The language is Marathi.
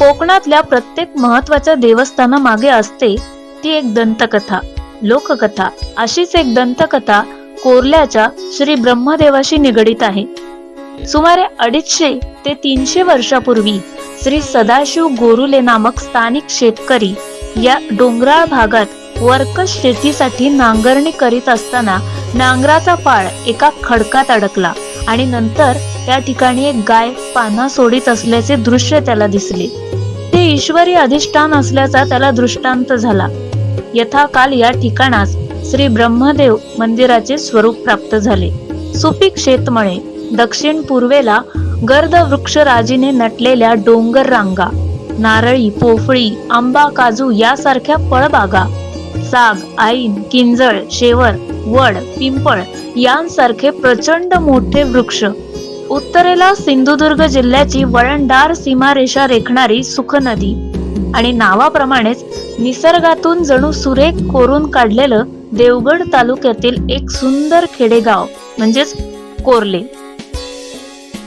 कोकणातल्या प्रत्येक महत्त्वाच्या देवस्थानामागे असते ती एक दंतकथा लोककथा. अशीच एक दंतकथा कोरल्याच्या श्री ब्रह्मदेवाशी निगडीत आहे. सुमारे अडीचशे ते तीनशे वर्षापूर्वी श्री सदाशिव गोरुले नामक स्थानिक शेतकरी या डोंगराळ भागात वर्कश शेतीसाठी नांगरणी करीत असताना नांगराचा पाळ एका खडकात अडकला. आणि नंतर त्या ठिकाणी एक गाय पाना सोडीत असल्याचे दृश्य त्याला दिसले. ते ईश्वरी अधिष्ठान असल्याचा त्याला दृष्टांत झाला. यथाकाल या ठिकाणास श्री ब्रह्मदेव मंदिराचे स्वरूप प्राप्त झाले. सुपीक शेतमळे दक्षिण पूर्वेला गर्द वृक्षराजीने नटलेल्या डोंगर रांगा नारळी पोफळी आंबा काजू यासारख्या फळबागा साग आईन किंजळ शेवर वड पिंपळ यांसारखे प्रचंड मोठे वृक्ष. उत्तरेला सिंधुदुर्ग जिल्ह्याची वळणदार सीमारेषा रेखणारी सुख नदी आणि नावाप्रमाणेच निसर्गातून जणू सुरेख कोरून काढलेलं देवगड तालुक्यातील एक सुंदर खेडेगाव म्हणजेच कोरले.